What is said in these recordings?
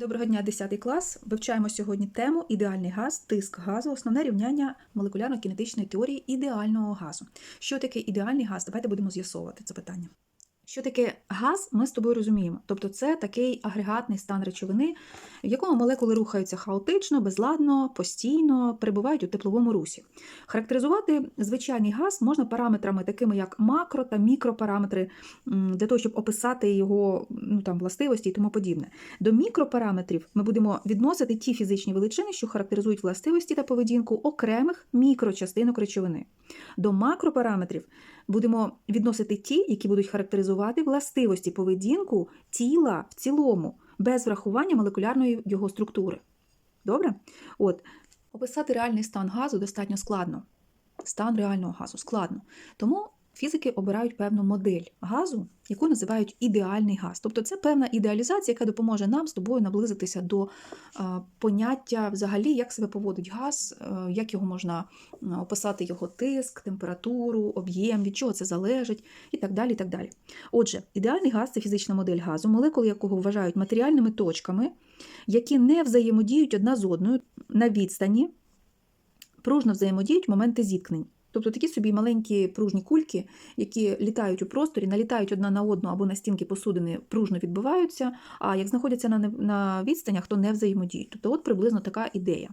Доброго дня, 10 клас. Вивчаємо сьогодні тему ідеальний газ, тиск газу, основне рівняння молекулярно-кінетичної теорії ідеального газу. Що таке ідеальний газ? Давайте будемо з'ясовувати це питання. Що таке газ, ми з тобою розуміємо. Тобто це такий агрегатний стан речовини, в якому молекули рухаються хаотично, безладно, постійно, перебувають у тепловому русі. Характеризувати звичайний газ можна параметрами, такими як макро та мікропараметри, для того, щоб описати його ну, там, властивості і тому подібне. До мікропараметрів ми будемо відносити ті фізичні величини, що характеризують властивості та поведінку окремих мікрочастинок речовини. До макропараметрів будемо відносити ті, які будуть характеризувати властивості поведінку тіла в цілому, без врахування молекулярної його структури. Добре? От, описати реальний стан газу достатньо складно. Стан реального газу складно. Тому фізики обирають певну модель газу, яку називають ідеальний газ. Тобто це певна ідеалізація, яка допоможе нам з тобою наблизитися до е, поняття взагалі, як себе поводить газ, е, як його можна е, описати його тиск, температуру, об'єм, від чого це залежить, і так далі. І так далі. Отже, ідеальний газ це фізична модель газу, молекули якого вважають матеріальними точками, які не взаємодіють одна з одною на відстані, пружно взаємодіють моменти зіткнень. Тобто такі собі маленькі пружні кульки, які літають у просторі, налітають одна на одну або на стінки посудини, пружно відбиваються, а як знаходяться на, на відстанях, то не взаємодіють. Тобто, от приблизно така ідея.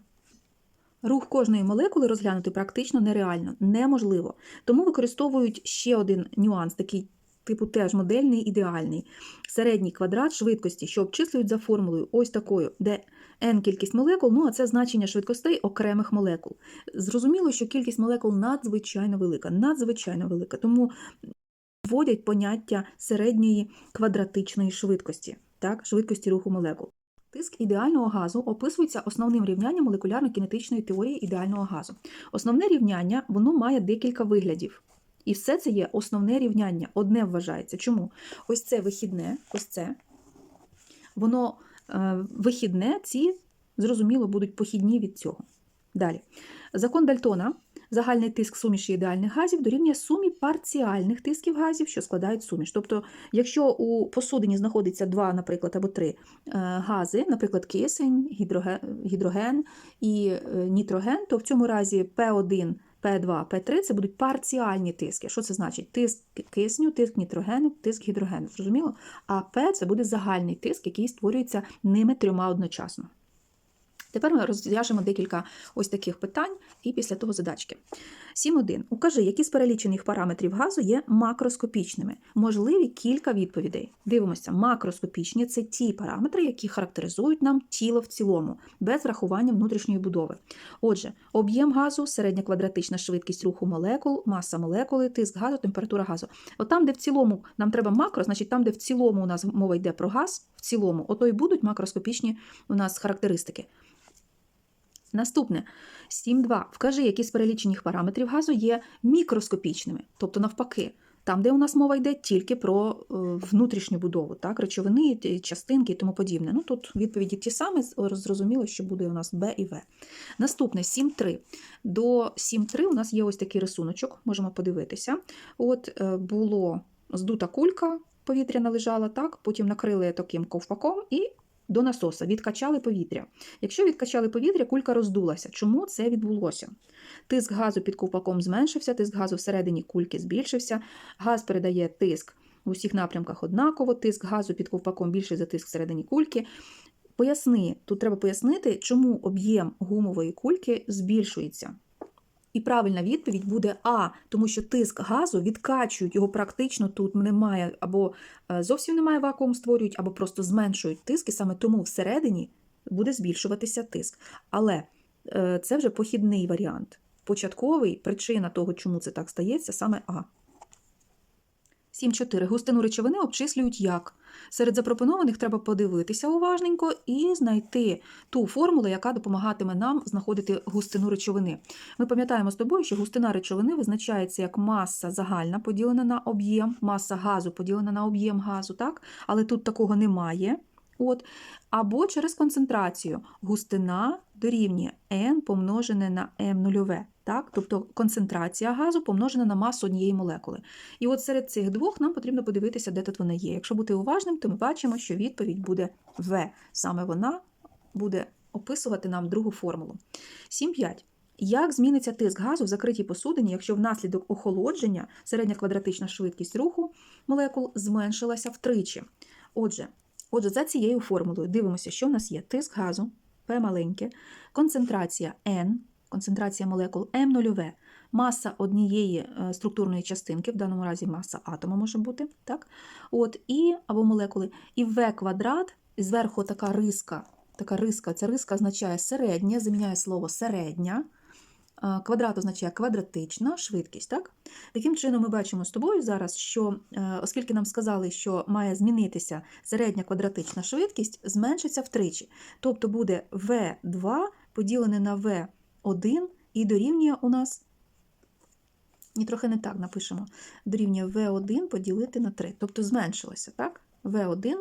Рух кожної молекули розглянути практично нереально, неможливо. Тому використовують ще один нюанс, такий типу теж модельний, ідеальний. Середній квадрат швидкості, що обчислюють за формулою ось такою, де n кількість молекул, ну а це значення швидкостей окремих молекул. Зрозуміло, що кількість молекул надзвичайно велика, надзвичайно велика, тому вводять поняття середньої квадратичної швидкості, так, швидкості руху молекул. Тиск ідеального газу описується основним рівнянням молекулярно-кінетичної теорії ідеального газу. Основне рівняння воно має декілька виглядів. І все це є основне рівняння, одне вважається. Чому? Ось це вихідне, ось це. Воно е, вихідне, ці, зрозуміло, будуть похідні від цього. Далі. Закон Дальтона. Загальний тиск суміші ідеальних газів дорівнює сумі парціальних тисків газів, що складають суміш. Тобто, якщо у посудині знаходиться два, наприклад, або три е, гази, наприклад, кисень, гідроген, і е, нітроген, то в цьому разі P1, P2, P3 це будуть парціальні тиски. Що це значить? Тиск кисню, тиск нітрогену, тиск гідрогену. Зрозуміло? А P це буде загальний тиск, який створюється ними трьома одночасно. Тепер ми розв'яжемо декілька ось таких питань і після того задачки. 7.1. Укажи, які з перелічених параметрів газу є макроскопічними. Можливі кілька відповідей. Дивимося, макроскопічні це ті параметри, які характеризують нам тіло в цілому, без врахування внутрішньої будови. Отже, об'єм газу, середня квадратична швидкість руху молекул, маса молекули, тиск газу, температура газу. От там, де в цілому нам треба макро, значить там, де в цілому у нас мова йде про газ, в цілому, ото й будуть макроскопічні у нас характеристики. Наступне 7.2. Вкажи, які з перелічених параметрів газу є мікроскопічними, тобто навпаки, там, де у нас мова йде тільки про е, внутрішню будову, так, речовини, частинки і тому подібне. Ну, тут відповіді ті самі, зрозуміло, що буде у нас Б і В. Наступне 7.3. До 7.3 у нас є ось такий рисуночок, можемо подивитися. От е, було здута кулька, повітряна лежала, так, потім накрили таким ковпаком і до насоса, відкачали повітря. Якщо відкачали повітря, кулька роздулася. Чому це відбулося? Тиск газу під ковпаком зменшився, тиск газу всередині кульки збільшився, газ передає тиск в усіх напрямках однаково, тиск газу під ковпаком більший за тиск всередині кульки. Поясни, тут треба пояснити, чому об'єм гумової кульки збільшується. І правильна відповідь буде А, тому що тиск газу відкачують, його практично тут немає, або е, зовсім немає вакуум створюють, або просто зменшують тиск, і саме тому всередині буде збільшуватися тиск. Але е, це вже похідний варіант. Початковий причина того, чому це так стається, саме А. 7.4. Густину речовини обчислюють як? Серед запропонованих треба подивитися уважненько і знайти ту формулу, яка допомагатиме нам знаходити густину речовини. Ми пам'ятаємо з тобою, що густина речовини визначається як маса загальна поділена на об'єм, маса газу поділена на об'єм газу, так? але тут такого немає. От. Або через концентрацію густина дорівнює n помножене на m нульове. Так? Тобто концентрація газу помножена на масу однієї молекули. І от серед цих двох нам потрібно подивитися, де тут вона є. Якщо бути уважним, то ми бачимо, що відповідь буде В. Саме вона буде описувати нам другу формулу. 7.5. Як зміниться тиск газу в закритій посудині, якщо внаслідок охолодження середня квадратична швидкість руху молекул зменшилася втричі? Отже, отже, за цією формулою дивимося, що в нас є тиск газу P маленьке, концентрація N, концентрація молекул М нульове, маса однієї е, структурної частинки, в даному разі маса атома може бути, так? От, і, або молекули, і В квадрат, і зверху така риска, така риска, ця риска означає середня, заміняє слово середня. Е, Квадрат означає квадратична швидкість. Так? Таким чином, ми бачимо з тобою зараз, що е, оскільки нам сказали, що має змінитися середня квадратична швидкість, зменшиться втричі. Тобто буде V2 поділене на V1 і дорівнює у нас, і трохи не так напишемо, дорівнює V1 поділити на 3. Тобто зменшилося. так? V1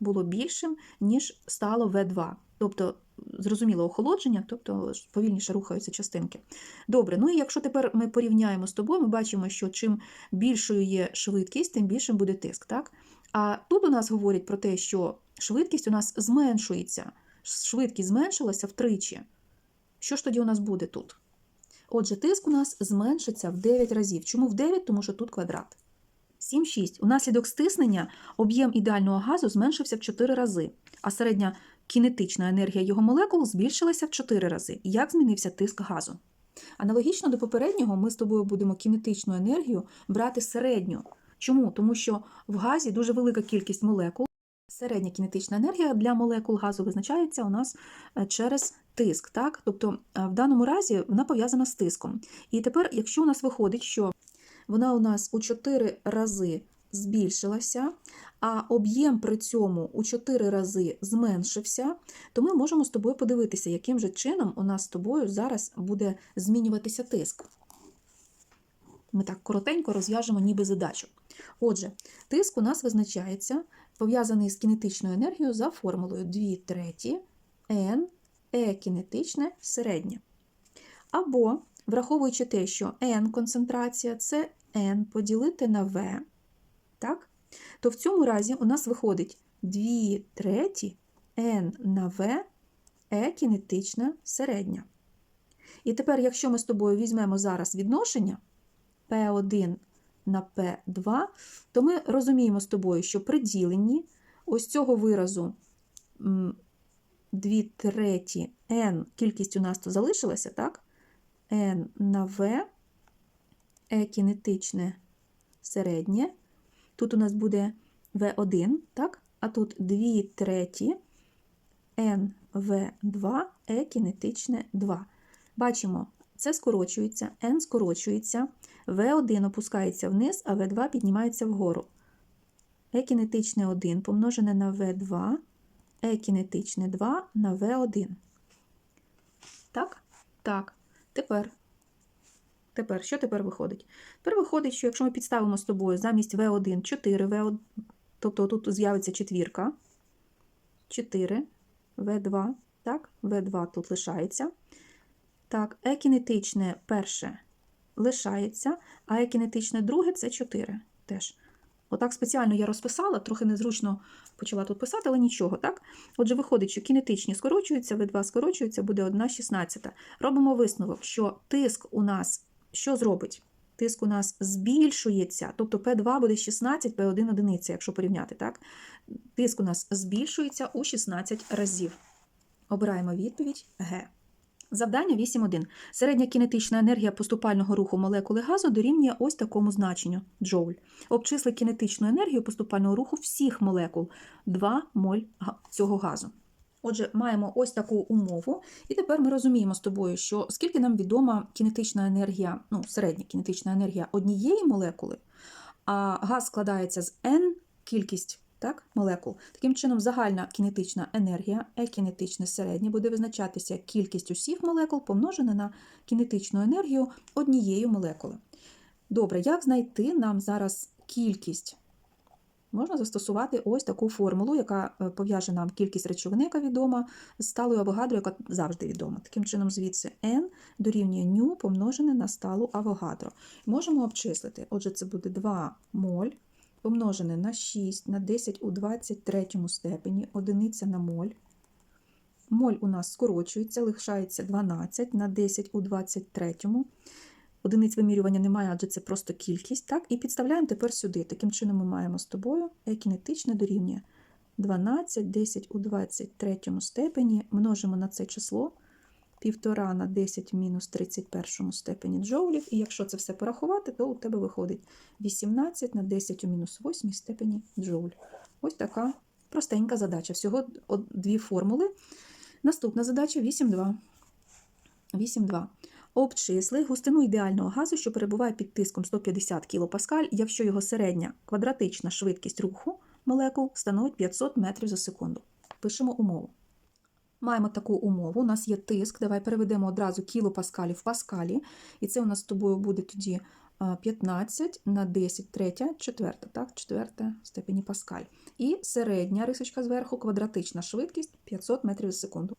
було більшим, ніж стало V2. Тобто, зрозуміло, охолодження, тобто повільніше рухаються частинки. Добре, ну і якщо тепер ми порівняємо з тобою, ми бачимо, що чим більшою є швидкість, тим більшим буде тиск. Так? А тут у нас говорять про те, що швидкість у нас зменшується. Швидкість зменшилася втричі. Що ж тоді у нас буде тут? Отже, тиск у нас зменшиться в 9 разів. Чому в 9? Тому що тут квадрат. 7,6. Унаслідок стиснення об'єм ідеального газу зменшився в 4 рази, а середня кінетична енергія його молекул збільшилася в 4 рази. Як змінився тиск газу? Аналогічно до попереднього, ми з тобою будемо кінетичну енергію брати середню. Чому? Тому що в газі дуже велика кількість молекул. Середня кінетична енергія для молекул газу визначається у нас е, через тиск. Так? Тобто, е, в даному разі вона пов'язана з тиском. І тепер, якщо у нас виходить, що вона у нас у 4 рази збільшилася, а об'єм при цьому у 4 рази зменшився, то ми можемо з тобою подивитися, яким же чином у нас з тобою зараз буде змінюватися тиск. Ми так коротенько розв'яжемо ніби задачу. Отже, тиск у нас визначається, пов'язаний з кінетичною енергією за формулою 2 треті N E кінетичне середнє. Або, враховуючи те, що N концентрація це N поділити на V, так? то в цьому разі у нас виходить 2 треті N на V E кінетична середня. І тепер, якщо ми з тобою візьмемо зараз відношення P1 на P2, то ми розуміємо з тобою, що при діленні ось цього виразу 2 треті n, кількість у нас то залишилася, так? n на v, e кінетичне середнє. Тут у нас буде v1, так? а тут 2 треті nv2, e кінетичне 2. Бачимо, це скорочується, n скорочується, v1 опускається вниз, а v2 піднімається вгору. e кінетичне 1 помножене на v2, e кінетичне 2 на v1. Так? Так. Тепер. Тепер, що тепер виходить? Тепер виходить, що якщо ми підставимо з тобою замість v1 4 v1, тобто тут з'явиться четвірка, 4 v2, так, v2 тут лишається. Так, екінетичне перше лишається, а екінетичне друге це 4 теж. Отак спеціально я розписала, трохи незручно почала тут писати, але нічого, так? Отже, виходить, що кінетичні скорочуються, V2 скорочується, буде 1,16. Робимо висновок, що тиск у нас що зробить? Тиск у нас збільшується, тобто P2 буде 16, P1 одиниця, якщо порівняти, так? Тиск у нас збільшується у 16 разів. Обираємо відповідь Г. Завдання 8.1. Середня кінетична енергія поступального руху молекули газу дорівнює ось такому значенню джоуль. Обчисли кінетичну енергію поступального руху всіх молекул 2 моль цього газу. Отже, маємо ось таку умову, і тепер ми розуміємо з тобою, що скільки нам відома кінетична енергія, ну, середня кінетична енергія однієї молекули, а газ складається з n кількість так, молекул. Таким чином, загальна кінетична енергія, екінетичне середнє, буде визначатися кількість усіх молекул помножена на кінетичну енергію однієї молекули. Добре, як знайти нам зараз кількість можна застосувати ось таку формулу, яка е, пов'яже нам кількість речовини, яка відома, з сталою Авогадро, яка завжди відома. Таким чином, звідси n дорівнює ню помножене на сталу Авогадро. Можемо обчислити. Отже, це буде 2 моль помножене на 6 на 10 у 23 степені, одиниця на моль. Моль у нас скорочується, лишається 12 на 10 у 23. Одиниць вимірювання немає, адже це просто кількість. Так? І підставляємо тепер сюди. Таким чином ми маємо з тобою E кінетичне дорівнює 12, 10 у 23 степені, множимо на це число 1,5 на 10 мінус 31 степені джоулів. І якщо це все порахувати, то у тебе виходить 18 на 10 у мінус 8 степені джоуль. Ось така простенька задача. Всього дві формули. Наступна задача 8.2. 8.2. Обчисли густину ідеального газу, що перебуває під тиском 150 кПа, якщо його середня квадратична швидкість руху молекул становить 500 метрів за секунду. Пишемо умову. Маємо таку умову. У нас є тиск. Давай переведемо одразу кілопаскалі в паскалі. І це у нас з тобою буде тоді 15 на 10, третя, четверта, так, четверта степені паскаль. І середня рисочка зверху, квадратична швидкість 500 метрів за секунду.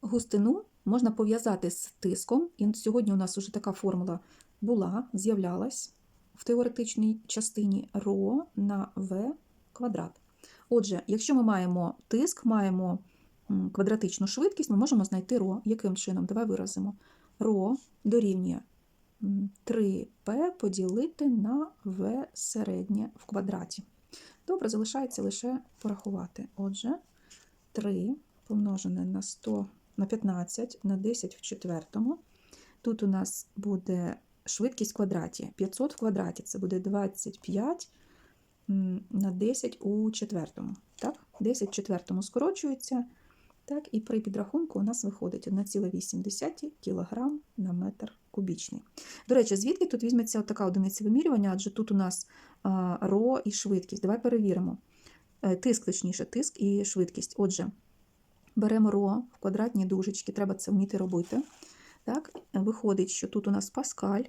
Густину можна пов'язати з тиском, і сьогодні у нас вже така формула була, з'являлась в теоретичній частині ρ на v квадрат. Отже, якщо ми маємо тиск, маємо квадратичну швидкість, ми можемо знайти ρ. Яким чином? Давай виразимо. ρ дорівнює 3p поділити на v середнє в квадраті. Добре, залишається лише порахувати. Отже, 3 помножене на 100 на 15 на 10 в четвертому. Тут у нас буде швидкість в квадраті. 500 в квадраті це буде 25 на 10 у четвертому. Так? 10 в четвертому скорочується. Так, і при підрахунку у нас виходить 1,8 кг на метр кубічний. До речі, звідки тут візьметься така одиниця вимірювання, адже тут у нас ро і швидкість. Давай перевіримо. Е, Тиск, точніше, тиск і швидкість. Отже, беремо ро в квадратні дужечки, треба це вміти робити. Так, Виходить, що тут у нас паскаль,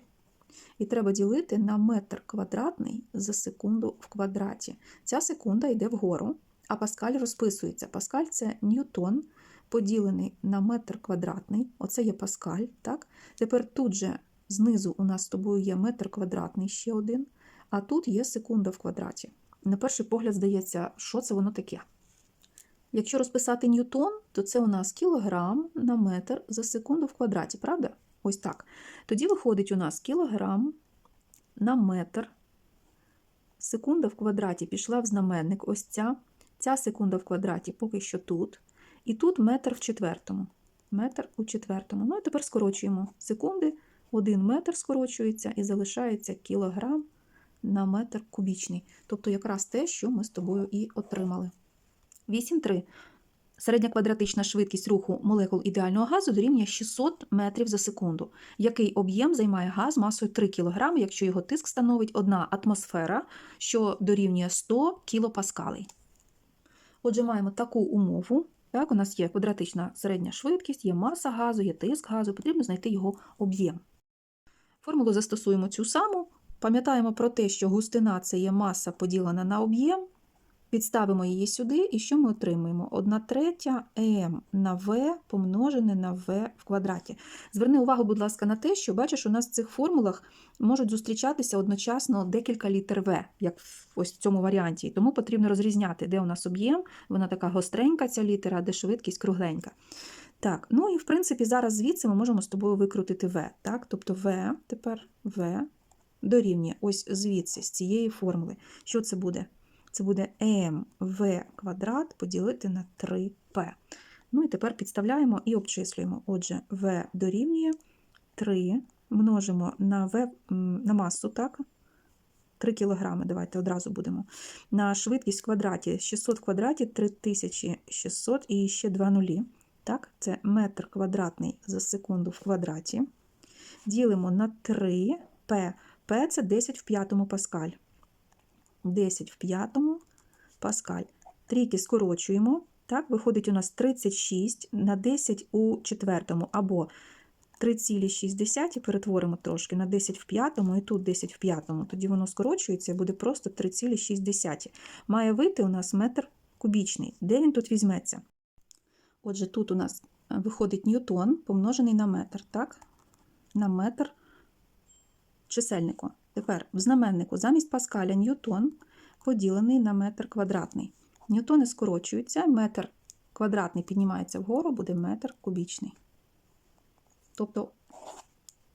і треба ділити на метр квадратний за секунду в квадраті. Ця секунда йде вгору, а паскаль розписується. Паскаль це ньютон, поділений на метр квадратний. Оце є паскаль. Так? Тепер тут же знизу у нас з тобою є метр квадратний ще один, а тут є секунда в квадраті. На перший погляд здається, що це воно таке. Якщо розписати ньютон, то це у нас кілограм на метр за секунду в квадраті, правда? Ось так. Тоді виходить у нас кілограм на метр. Секунда в квадраті пішла в знаменник. Ось ця. Ця секунда в квадраті поки що тут. І тут метр в четвертому. Метр у четвертому. Ну і тепер скорочуємо секунди. Один метр скорочується і залишається кілограм на метр кубічний. Тобто якраз те, що ми з тобою і отримали. 8.3. Середня квадратична швидкість руху молекул ідеального газу дорівнює 600 метрів за секунду. Який об'єм займає газ масою 3 кг, якщо його тиск становить 1 атмосфера, що дорівнює 100 кілопаскалей. Отже, маємо таку умову. Так, у нас є квадратична середня швидкість, є маса газу, є тиск газу, потрібно знайти його об'єм. Формулу застосуємо цю саму. Пам'ятаємо про те, що густина це є маса поділена на об'єм. Підставимо її сюди, і що ми отримуємо? 1 третя М на В помножене на В в квадраті. Зверни увагу, будь ласка, на те, що бачиш, у нас в цих формулах можуть зустрічатися одночасно декілька літер В, як ось в цьому варіанті. Тому потрібно розрізняти, де у нас об'єм, вона така гостренька, ця літера, де швидкість кругленька. Так, ну і в принципі зараз звідси ми можемо з тобою викрутити В. Так? Тобто В, тепер В дорівнює ось звідси, з цієї формули. Що це буде? Це буде mv квадрат поділити на 3p. Ну і тепер підставляємо і обчислюємо. Отже, v дорівнює 3 множимо на м, на масу, так? 3 кілограми, давайте одразу будемо. На швидкість в квадраті 600 в квадраті 3600 і ще 2 нулі. Так? Це метр квадратний за секунду в квадраті. Ділимо на 3 p. p – це 10 в п'ятому паскаль. 10 в п'ятому паскаль. Трійки скорочуємо. Так, виходить у нас 36 на 10 у четвертому, або 3,6 перетворимо трошки на 10 в п'ятому і тут 10 в п'ятому. Тоді воно скорочується буде просто 3,6. Має вийти у нас метр кубічний. Де він тут візьметься? Отже, тут у нас е, виходить ньютон помножений на метр, так? На метр чисельнику. Тепер в знаменнику замість паскаля ньютон поділений на метр квадратний. Ньютони скорочуються, метр квадратний піднімається вгору, буде метр кубічний. Тобто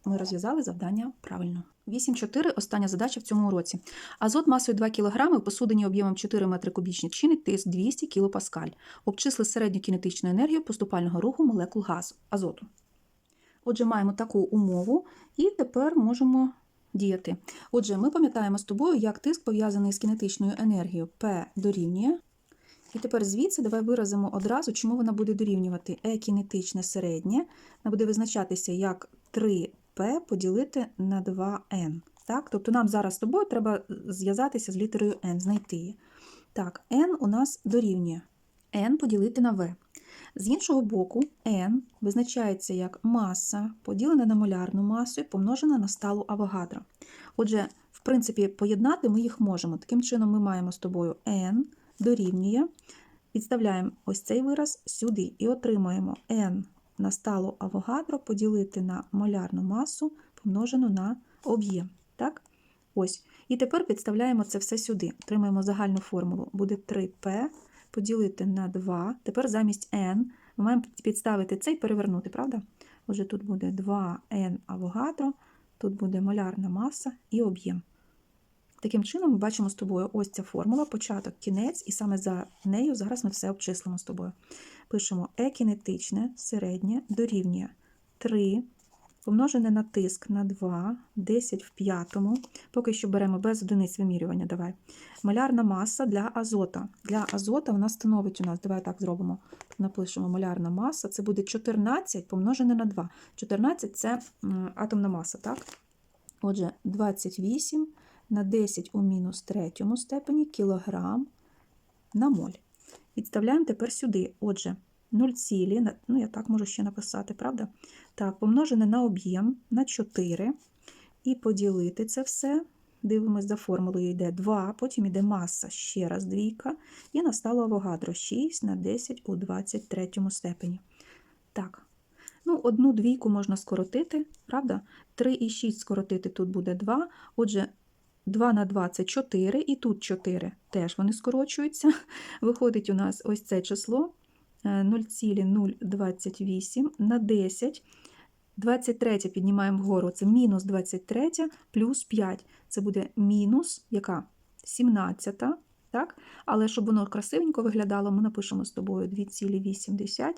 ми розв'язали завдання правильно. 8.4. Остання задача в цьому уроці. Азот масою 2 кг в посудині об'ємом 4 метри кубічні чинить тиск 200 кПа. Обчисли середню кінетичну енергію поступального руху молекул газу азоту. Отже, маємо таку умову, і тепер можемо діяти. Отже, ми пам'ятаємо з тобою, як тиск пов'язаний з кінетичною енергією P дорівнює. І тепер звідси давай виразимо одразу, чому вона буде дорівнювати Е кінетичне середнє. Вона буде визначатися як 3P поділити на 2N. Так? Тобто нам зараз з тобою треба зв'язатися з літерою N, знайти її. Так, N у нас дорівнює N поділити на V. З іншого боку, N визначається як маса, поділена на молярну масу і помножена на сталу Авогадро. Отже, в принципі, поєднати ми їх можемо. Таким чином, ми маємо з тобою N дорівнює. Підставляємо ось цей вираз сюди і отримуємо N на сталу Авогадро поділити на молярну масу, помножену на об'єм. Так? Ось. І тепер підставляємо це все сюди. Отримаємо загальну формулу. Буде 3P поділити на 2. Тепер замість n ми маємо підставити це і перевернути, правда? Отже, тут буде 2n авогадро, тут буде молярна маса і об'єм. Таким чином, ми бачимо з тобою ось ця формула, початок, кінець, і саме за нею зараз ми все обчислимо з тобою. Пишемо е кінетичне середнє дорівнює 3 помножене на тиск на 2, 10 в п'ятому. Поки що беремо без одиниць вимірювання. Давай. Малярна маса для азота. Для азота вона становить у нас, давай так зробимо. Напишемо малярна маса, це буде 14 помножене на 2. 14 це атомна маса, так? Отже, 28 на 10 у мінус третьому степені кілограм на моль. Підставляємо тепер сюди. Отже, 0, цілі, ну я так можу ще написати, правда? Так, помножене на об'єм на 4. І поділити це все. Дивимось, за формулою йде 2, потім йде маса, ще раз двійка, і настало авогадро 6 на 10 у 23 степені. Так, ну, одну двійку можна скоротити, правда? 3 і 6 скоротити тут буде 2. Отже, 2 на 2 це 4, і тут 4 теж вони скорочуються. Виходить у нас ось це число 0,028 на 10. 23 піднімаємо вгору, це мінус 23 плюс 5. Це буде мінус яка? 17. Так? Але щоб воно красивенько виглядало, ми напишемо з тобою 2,8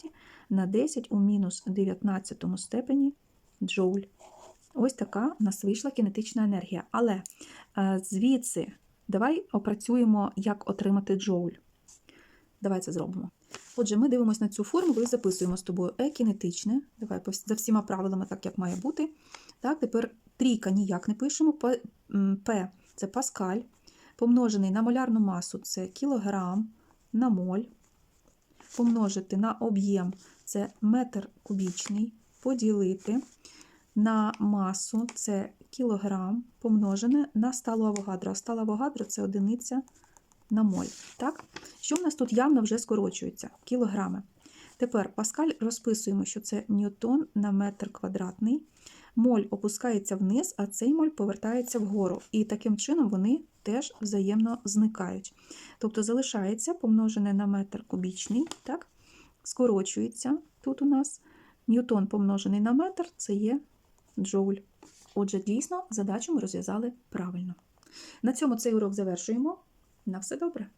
на 10 у мінус 19 степені джоуль. Ось така у нас вийшла кінетична енергія. Але е, звідси давай опрацюємо, як отримати джоуль. Давай це зробимо. Отже, ми дивимося на цю формулу і записуємо з тобою е кінетичне. Давай за всіма правилами, так як має бути. Так, Тепер трійка ніяк не пишемо. П це паскаль. Помножений на молярну масу це кілограм на моль. Помножити на об'єм це метр кубічний, поділити на масу це кілограм, помножене на сталу авогадро. А стала авогадро це одиниця на моль. Так? Що в нас тут явно вже скорочується? Кілограми. Тепер паскаль розписуємо, що це ньютон на метр квадратний. Моль опускається вниз, а цей моль повертається вгору. І таким чином вони теж взаємно зникають. Тобто залишається помножене на метр кубічний, так? скорочується тут у нас. Ньютон помножений на метр це є джоуль. Отже, дійсно, задачу ми розв'язали правильно. На цьому цей урок завершуємо. На все добре!